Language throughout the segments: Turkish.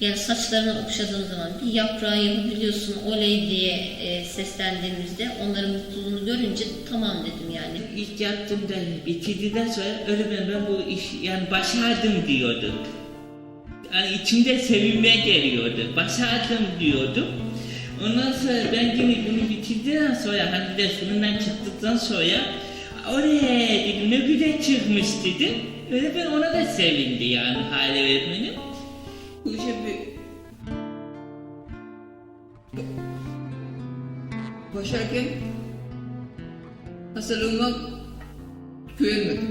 Yani saçlarını okşadığım zaman bir yaprağı yapabiliyorsun oley diye e, seslendiğimizde onların mutluluğunu görünce tamam dedim yani. İlk yaptığımda bitirdikten sonra öğretmen ben bu iş yani başardım diyordum. Yani içimde sevinme geliyordu. Başardım diyordum. Ondan sonra ben yine bunu bitirdikten sonra hani de sunumdan çıktıktan sonra oraya dedim ne güzel çıkmış dedim. Öğretmen ona da sevindi yani hale öğretmenim. Bu işe bir başarken hastalığıma güvenmedim.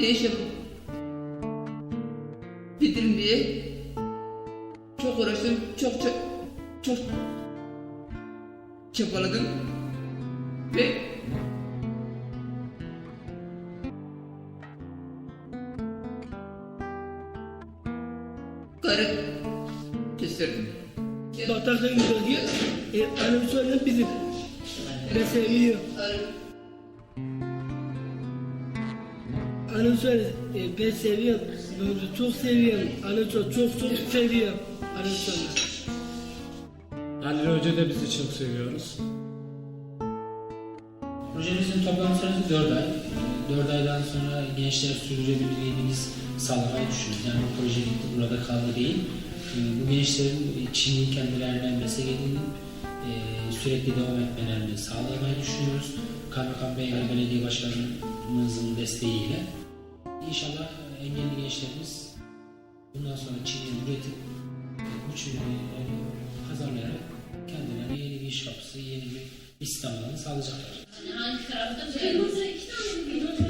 Ne iş yapıp bitirim diye çok uğraştım, çok çok çok çabaladım ve Batarda gidiyor. E, annem söyle bizim. Ben seviyorum. Annem söyle. E, ben seviyorum. Onu çok seviyorum. Annem çok çok çok seviyorum. Annem söyle. Halil Hoca da bizi çok seviyoruz. Projemizin toplam süresi 4 ay. 4 aydan sonra gençlere sürdürülebilirliğimiz sağlamayı düşünüyoruz. Yani bu proje bitti, burada kaldı değil. Ee, Bu gençlerin Çin'in kendilerine meslek e, sürekli devam etmelerini sağlamayı düşünüyoruz. Kaymakam Bey ve belediye başkanımızın desteğiyle. İnşallah engelli gençlerimiz bundan sonra Çin'in üretip e, bu Çin'i pazarlayarak kendilerine yeni bir iş kapısı, yeni bir İstanbul'u sağlayacaklar. Hangi tarafta Bu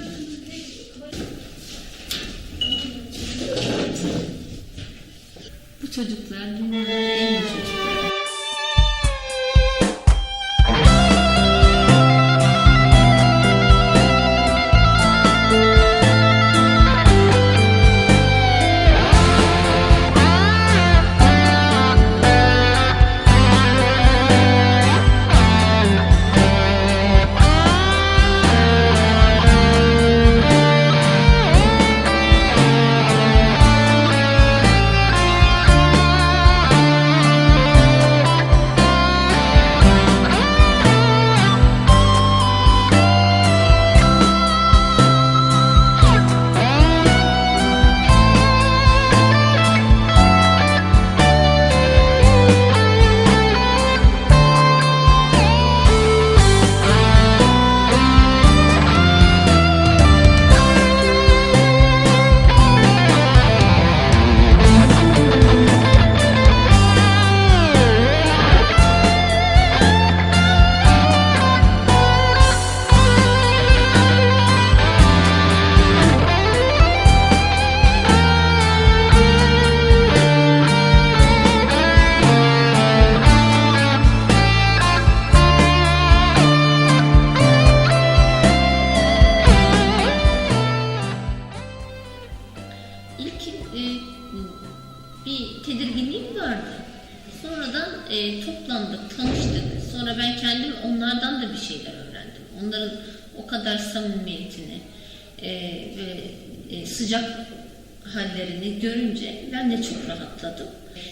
çocuklar dünyanın en iyi.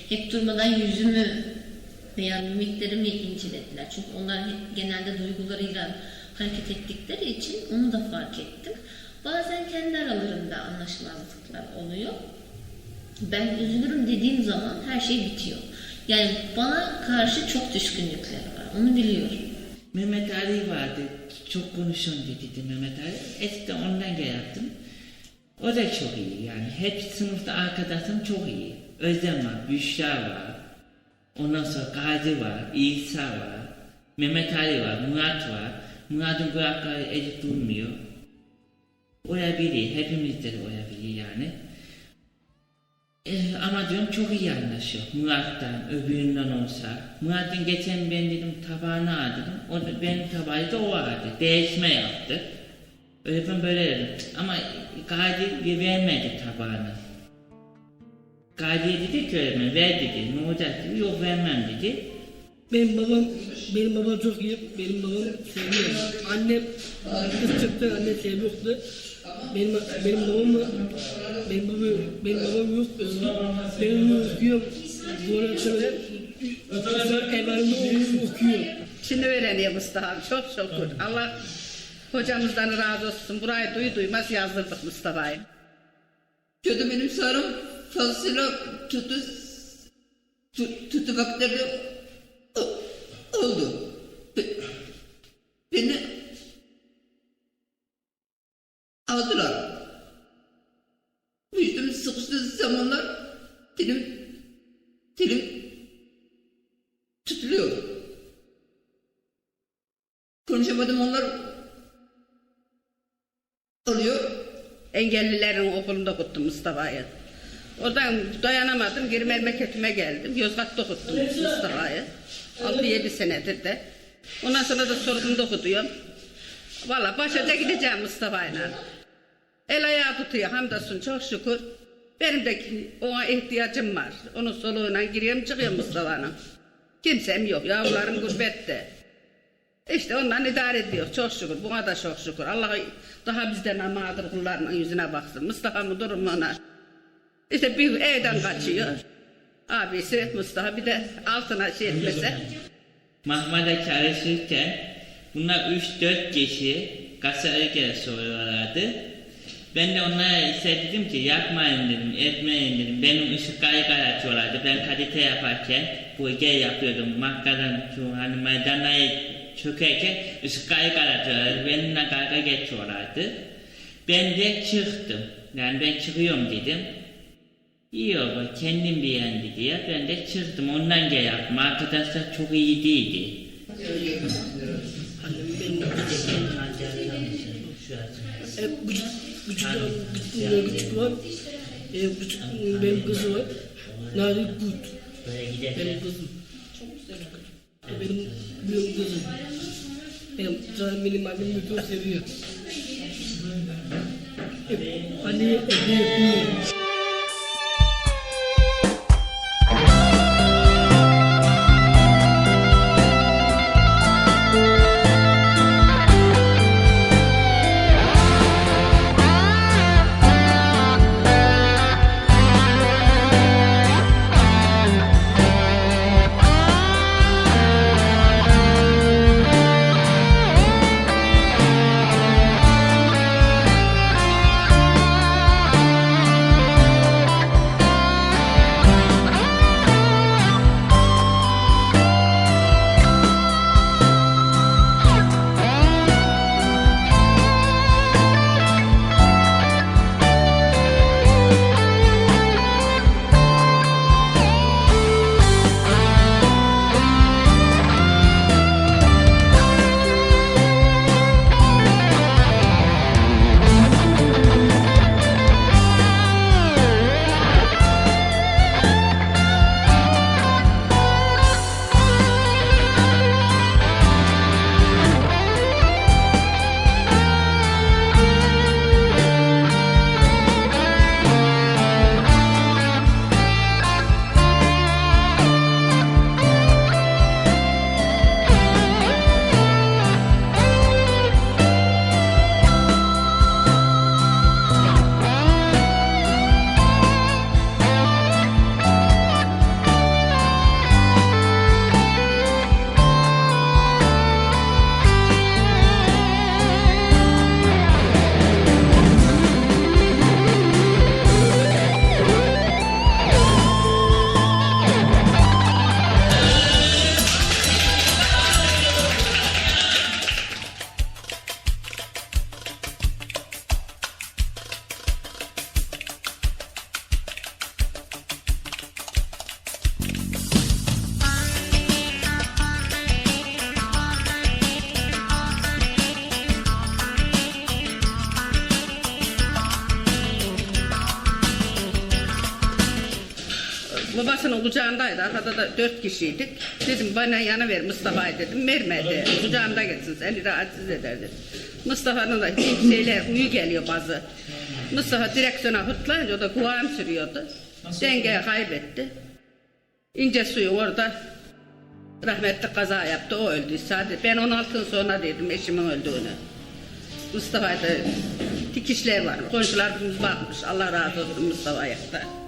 Hep durmadan yüzümü veya mimiklerimi incelediler. Çünkü onlar hep genelde duygularıyla hareket ettikleri için onu da fark ettim. Bazen kendi aralarında anlaşmazlıklar oluyor. Ben üzülürüm dediğim zaman her şey bitiyor. Yani bana karşı çok düşkünlükleri var. Onu biliyorum. Mehmet Ali vardı. Çok konuşan dedi Mehmet Ali. Eskiden ondan gel yaptım. O da çok iyi yani. Hep sınıfta arkadaşım çok iyi. Özlem var, Büşra var. Ondan sonra Gazi var, İsa var. Mehmet Ali var, Murat var. Murat'ın kulakları ezik durmuyor. Oya biri, hepimizde de oya biri yani. Ee, ama diyorum çok iyi anlaşıyor. Murat'tan, öbüründen olsa. Murat'ın geçen ben dedim tabağını aldım. O da, benim tabağı da o aldı. Değişme yaptı. Öyle ben böyle dedim. Ama Gadi vermedi tabağını. Gadi'ye dedi ki öğretmen ver dedi. Ne olacak dedi. Yok vermem dedi. Benim babam, benim babam çok iyi. Benim babam seviyor. Annem kız çıktı, anne seviyordu. benim benim babam var. Benim babam benim babam yok. Benim okuyorum. Bu arada sonra evlerinde oğlum okuyor. Şimdi öğreniyor Mustafa çok şükür. Allah hocamızdan razı olsun. Burayı duy duymaz yazdırdık Mustafa'yı. Kötü benim sarım tu- tutu vaktleri o- oldu. Be- Beni aldılar. Vücudum sıkıştığı zamanlar dilim dilim tutuluyor. Konuşamadım onlar oluyor. Engellilerin okulunda okuttum Mustafa'yı. Oradan dayanamadım. Geri memleketime geldim. Yozgat'ta okuttum Mustafa'yı. 6-7 senedir de. Ondan sonra da sorgunda okutuyorum. Valla başa da gideceğim Mustafa'yla. El ayağı tutuyor hamdolsun çok şükür. Benim de ona ihtiyacım var. Onun soluğuna giriyorum çıkıyorum Mustafa'nın. Kimsem yok. Yavrularım gurbette. İşte ondan idare ediyor. Çok şükür. Buna da çok şükür. Allah daha bizden mağdur kullarının yüzüne baksın. Mustafa'nın durumuna. İşte bir evden kaçıyor. Abisi Mustafa bir de altına şey etmese. Mahmada çalışırken bunlar 3-4 kişi gel soruyorlardı. Ben de onlara ise dedim ki yapmayın dedim, etmeyin dedim. Benim ışık kaygı atıyorlardı. Ben kalite yaparken bu gel yapıyordum. Makkadan şu hani maydanayı çökerken ışık kaygı atıyorlardı. Benimle kavga geçiyorlardı. Ben de çıktım. Yani ben çıkıyorum dedim. İyi baba kendim beğendi diye ben de çıktım ondan gel yaptım. Arkadaşlar çok iyi değildi. E, küçük, küçük, küçük, küçük var. E, küçük, benim kızım var. Narik Kut. Benim kızım. E, benim büyük kızım. Benim, zaten benim annem de çok seviyor. E, anne evde yapıyor. Babasının kucağındaydı. Arkada da dört kişiydik. Dedim bana yana ver Mustafa'yı dedim. Vermedi. Kucağında geçsin seni rahatsız eder dedim. Mustafa'nın da şeyler uyu geliyor bazı. Mustafa direksiyona hırtlayınca o da kulağım sürüyordu. Dengeyi kaybetti. İnce suyun orada rahmetli kaza yaptı. O öldü. Sadece ben 16 yıl sonra dedim eşimin öldüğünü. Mustafa'yı da dikişler var. Komşularımız bakmış. Allah razı olsun Mustafa'ya da.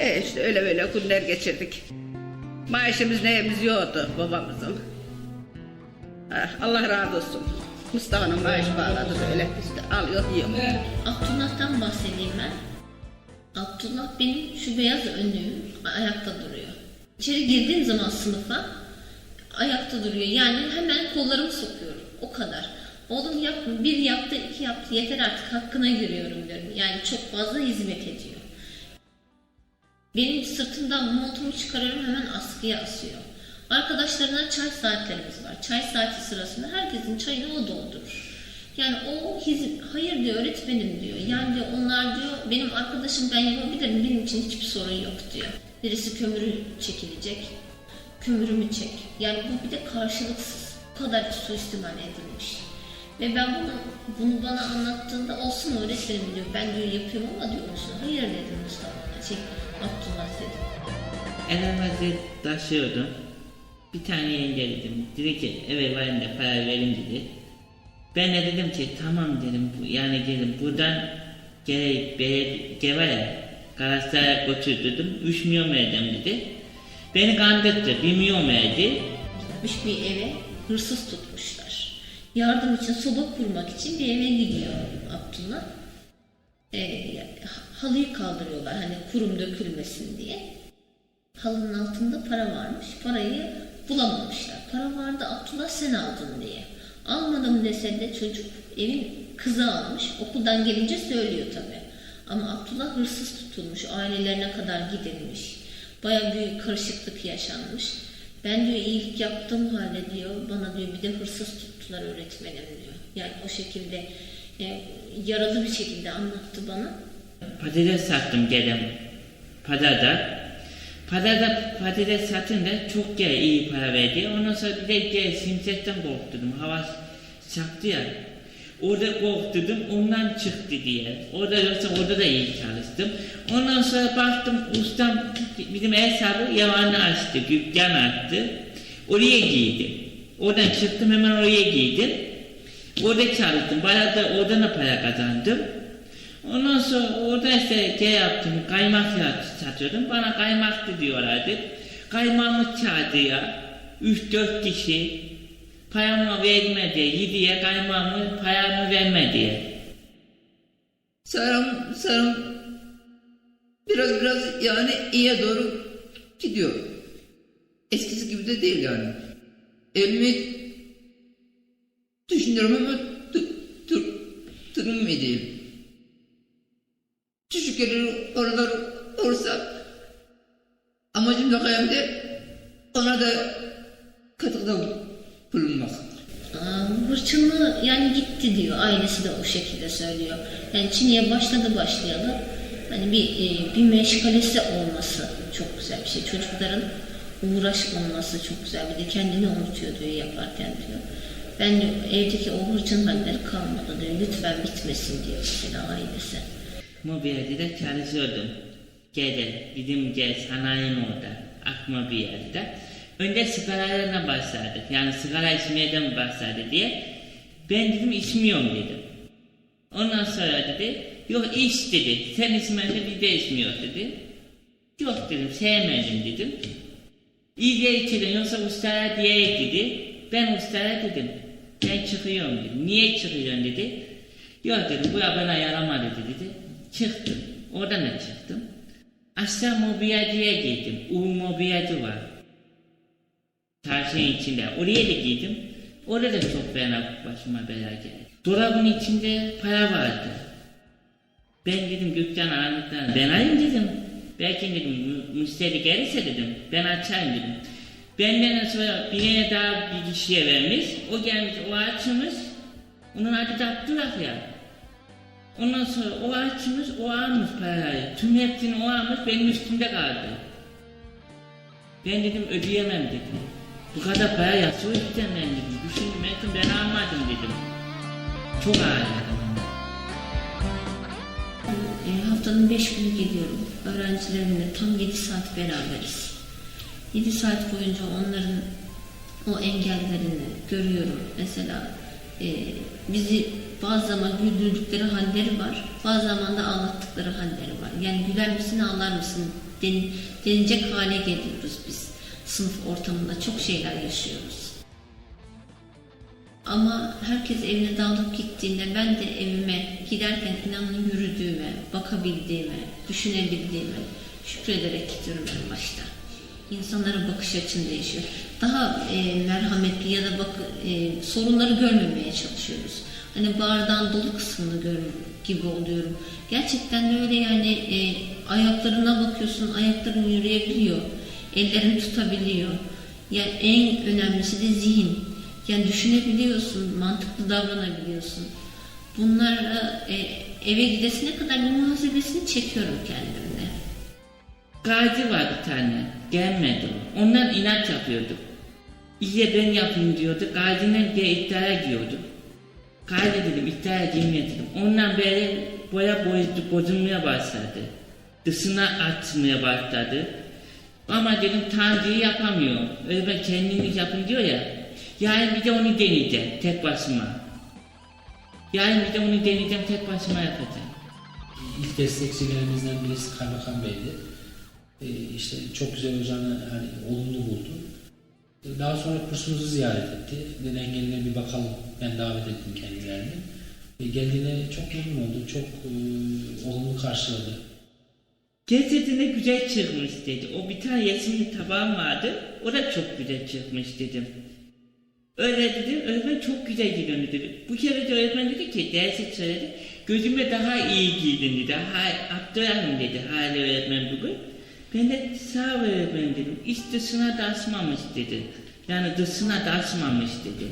E işte öyle böyle günler geçirdik. Maaşımız neyimiz yoktu babamızın. Ah, Allah razı olsun. Mustafa'nın maaşı bağladı böyle. İşte alıyor yiyor. Abdullah'tan bahsedeyim ben. Abdullah benim şu beyaz önlüğüm ayakta duruyor. İçeri girdiğim zaman sınıfa ayakta duruyor. Yani hemen kollarımı sokuyorum. O kadar. Oğlum yap, bir yaptı, iki yaptı. Yeter artık hakkına giriyorum diyorum. Yani çok fazla hizmet ediyor. Benim sırtımdan montumu çıkarıyorum hemen askıya asıyor. Arkadaşlarına çay saatlerimiz var. Çay saati sırasında herkesin çayını o doldurur. Yani o hizim, hayır diyor öğretmenim diyor. Yani diyor onlar diyor benim arkadaşım ben yapabilirim benim için hiçbir sorun yok diyor. Birisi kömürü çekilecek. Kömürümü çek. Yani bu bir de karşılıksız. Bu kadar suistimal edilmiş. Ve ben bunu, bunu bana anlattığında olsun öğretmenim diyor. Ben diyor yapıyorum ama diyor olsun. Hayır dedim Mustafa. Şey, Abdullah dedim. Elimizde taşıyordum. Bir tane yenge dedim. Dedi ki eve varın da para verin dedi. Ben de dedim ki tamam dedim. Yani dedim buradan gere Gevaya Galatasaray'a götürdüm. 3 milyon verdim dedi. Beni kandırdı. 1 milyon verdi. Gitmiş bir eve hırsız tutmuşlar. Yardım için soba kurmak için bir eve gidiyor Abdullah. Ee, halıyı kaldırıyorlar hani kurum dökülmesin diye. Halının altında para varmış. Parayı bulamamışlar. Para vardı Abdullah sen aldın diye. Almadım dese de çocuk evin kızı almış. Okuldan gelince söylüyor tabi. Ama Abdullah hırsız tutulmuş. Ailelerine kadar gidilmiş. Baya büyük karışıklık yaşanmış. Ben diyor iyilik yaptığım halde diyor bana diyor bir de hırsız tuttular öğretmenim diyor. Yani o şekilde e, yaralı bir şekilde anlattı bana. Patates sattım dedim. Pazarda. Pazarda patates satınca çok gel iyi para verdi. Ondan sonra bir de gel simsetten korktum. Hava çaktı ya. Orada korktum ondan çıktı diye. Orada yoksa orada da iyi çalıştım. Ondan sonra baktım ustam bizim hesabı yalanı açtı. Dükkan açtı. Oraya giydim. Oradan çıktım hemen oraya giydim. Orada çalıştım. Bayağı da oradan da para kazandım. Ondan sonra orada işte şey yaptım, kaymak satıyordum. Bana kaymaktı diyorlardı. Kaymağımı çağırdı ya. 3-4 kişi. Payamı vermedi. Yediye kaymağımı payamı vermedi. Sarım, sarım biraz biraz yani iyiye doğru gidiyor. Eskisi gibi de değil yani. Elimi düşünüyorum ama dur, dur. Çocuk gelir oralar olursa amacım da kayamde ona da katıkta bulunmak. Hırçınlığı yani gitti diyor. Ailesi de o şekilde söylüyor. Yani Çin'e başladı başlayalı. Hani bir e, bir meşgalesi olması çok güzel bir şey. Çocukların uğraş olması çok güzel. Bir de kendini unutuyor diyor yaparken diyor. Ben diyor, evdeki o hırçın halleri kalmadı diyor. Lütfen bitmesin diyor mesela ailesi. Mobilyacıda çalışıyordum. Gece, bizim gel sanayinin orada, Akmobilyacıda. Önce sigaralarına başladık. Yani sigara içmeyeden başladı diye. Ben dedim içmiyorum dedim. Ondan sonra dedi, yok iç dedi. Sen içmezse biz de içmiyoruz dedi. Yok dedim, sevmedim dedim. İyice içelim yoksa ustara diye dedi. Ben ustara dedim, ben çıkıyorum dedim. Niye çıkıyorsun dedi. Yok dedim, bu bana yaramadı dedi. Çıktım, oradan da çıktım. Aşağı mobilyacıya gittim, U mobilyacı var. Çarşının içinde, oraya da gittim. Orada da çok fena başıma bela geldi. Dolabın içinde para vardı. Ben dedim Gökcan Ahmet'ten ben alayım dedim. Belki dedim mü- müşteri gelirse dedim ben açayım dedim. Benden sonra birine daha bir kişiye vermiş. O gelmiş o açmış. Onun adı da Abdullah ya. Ondan sonra o açmış o almış parayı. Tüm hepsini o almış benim üstümde kaldı. Ben dedim ödeyemem dedim. Bu kadar para yatsı ödeyeceğim ben dedim. Düşündüm ettim ben almadım dedim. Çok ağladım. E, haftanın 5 günü geliyorum. Öğrencilerimle tam 7 saat beraberiz. 7 saat boyunca onların o engellerini görüyorum. Mesela e, bizi bazı zaman güldürdükleri halleri var, bazı zaman da ağlattıkları halleri var. Yani güler misin ağlar mısın den, denilecek hale geliyoruz biz. Sınıf ortamında çok şeyler yaşıyoruz. Ama herkes evine dağılıp gittiğinde ben de evime giderken inanın yürüdüğüme, bakabildiğime, düşünebildiğime şükrederek gidiyorum en başta. İnsanlara bakış açın değişiyor. Daha e, merhametli ya da bak, e, sorunları görmemeye çalışıyoruz. Hani bardağın dolu kısmını gör gibi oluyorum. Gerçekten de öyle yani e, ayaklarına bakıyorsun, ayakların yürüyebiliyor, ellerin tutabiliyor. Yani en önemlisi de zihin. Yani düşünebiliyorsun, mantıklı davranabiliyorsun. Bunlara e, eve gidesine kadar bir muhasebesini çekiyorum kendimde. Gazi var bir tane. Gelmedi. o. Ondan inat yapıyorduk. İyice ben yapayım diyordu. Gazi'yle diye iddiaya giriyorduk. Gazi dedim iddiaya girmiyor dedim. Ondan beri boya bozdu, bozulmaya başladı. Dışına atmaya başladı. Ama dedim Tanrı'yı yapamıyor. Öyle ben kendini yapın diyor ya. Yani bir de onu deneyeceğim tek başıma. Yani bir de onu deneyeceğim tek başıma yapacağım. İlk destekçilerimizden birisi Kaymakam Bey'di. Ee, işte çok güzel hocamı hani olumlu buldu. Daha sonra kursumuzu ziyaret etti. Dedi engeline bir bakalım. Ben davet ettim kendilerini. Ee, geldiğine çok memnun oldu. Çok e, olumlu karşıladı. Cesedine güzel çıkmış dedi. O bir tane resimli tabağım vardı. O da çok güzel çıkmış dedim. Öyle dedim. Öğretmen çok güzel giydin dedi. Bu kere de öğretmen dedi ki dersi söyledi. Gözüme daha iyi giydin dedi. Ha, Abdurrahim dedi hala öğretmen bugün. Ben de sağ öğretmen dedim. İç dışına da asmamış dedi. Yani dışına da asmamış dedi.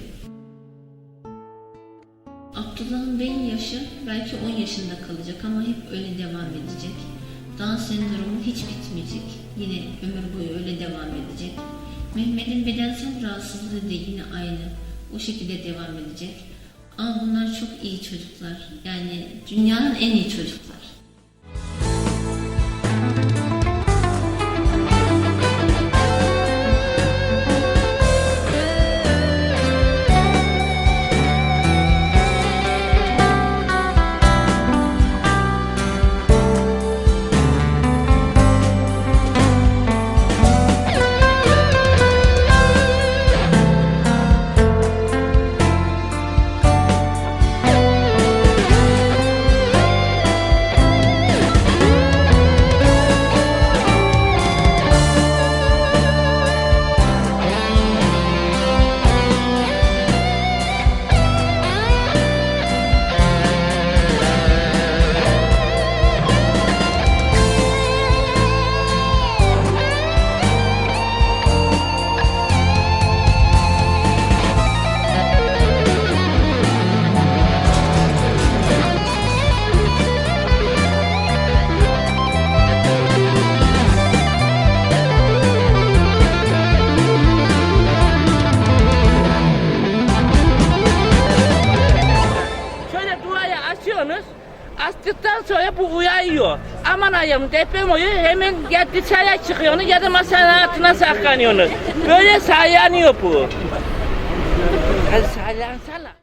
Abdullah'ın beyin yaşı belki 10 yaşında kalacak ama hep öyle devam edecek. Down sendromu hiç bitmeyecek. Yine ömür boyu öyle devam edecek. Mehmet'in bedensel rahatsızlığı da yine aynı. O şekilde devam edecek. Ama bunlar çok iyi çocuklar. Yani dünyanın en iyi çocuklar. Astıktan sonra bu uyarıyor. Aman ayım deprem oluyor hemen ya dışarıya çıkıyorsunuz ya da masanın altına saklanıyorsunuz. Böyle sallanıyor bu. Sallansana.